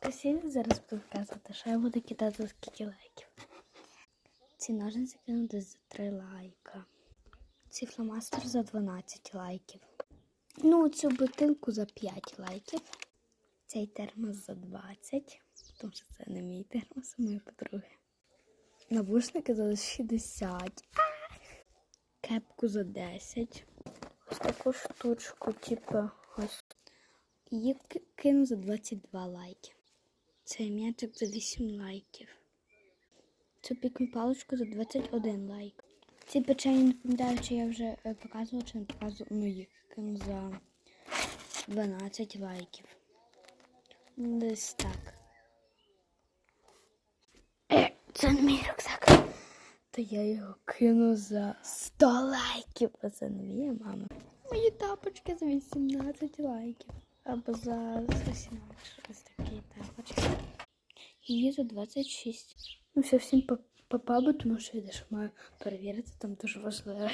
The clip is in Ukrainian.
Постійно зараз буду показувати, що я буду кидати скільки лайків. Ці ножниці кинути за 3 лайка. Ці фломастер за 12 лайків. Ну, цю бутилку за 5 лайків. Цей термос за 20, тому що це не мій термос, а моєї подруги. Навушники за 60. Кепку за 10. Ось таку штучку, типу, ось. Її кину за 22 лайки. Цей м'ячик за 8 лайків. Цю пікну паличку за 21 лайк. Ці печені не пам'ятаю, чи я вже е, показувала, чи не показувала. Ну, їх за 12 лайків. Десь так. Е, це не мій рюкзак. То я його кину за 100 лайків. Це не мій, мама. Мої тапочки за 18 лайків. Або за 117. За 26. Ну, все, всім па- па-па, тому що я десь маю перевірити, там дуже важливо.